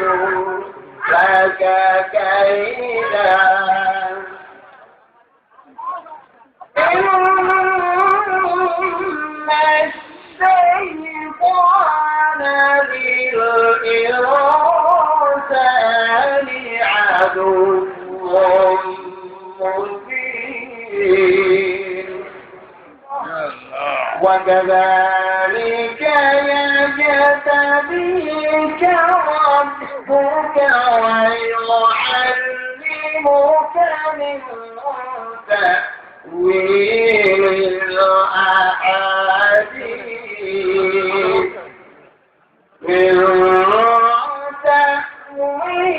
لك كيدا الشيطان عدو مبين وكذلك يجتبيك ربك ويعلمك من تأويل الأحاديث. من تأويل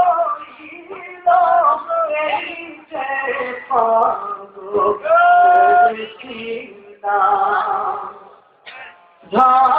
ঝরা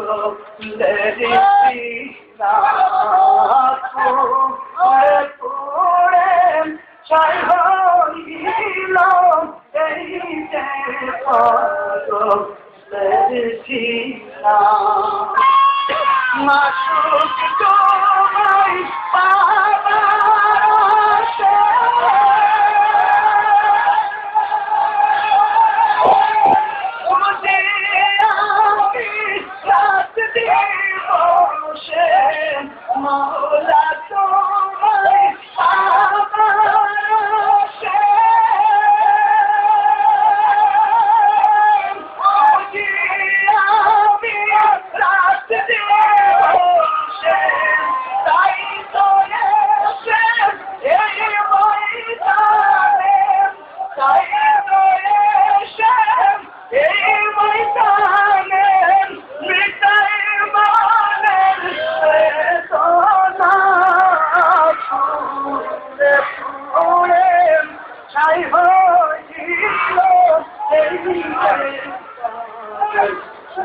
পাগলে না ফুলে ফুলে ছাই হইল এই যে পাগলে না মাসুক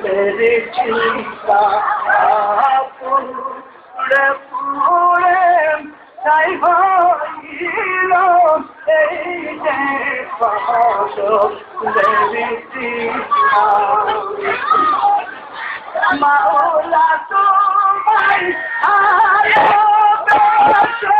মেরে চিন্তা পুরে পুরে তাই হইল এই যে মেরে চিন্তা। মাওলা তোমায় আলো বেশে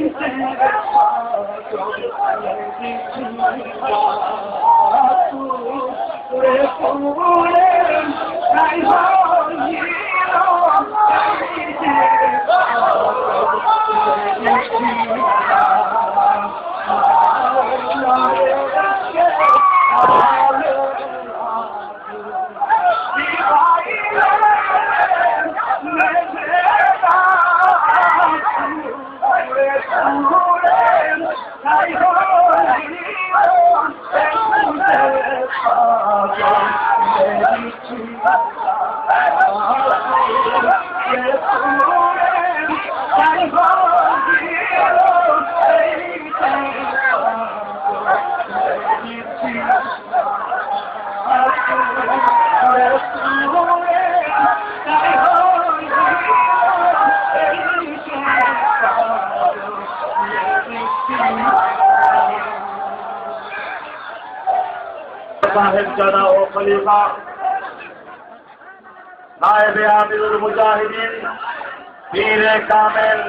Thank you. সাহেব ও খলিফা। নায়েবে আমিরুল মুজাহিদিন পীর কামেল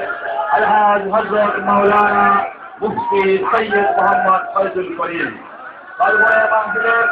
আলহাজ হজরত মাওলানা মুফতি সৈয়দ মোহাম্মদ ফয়জুল করিম।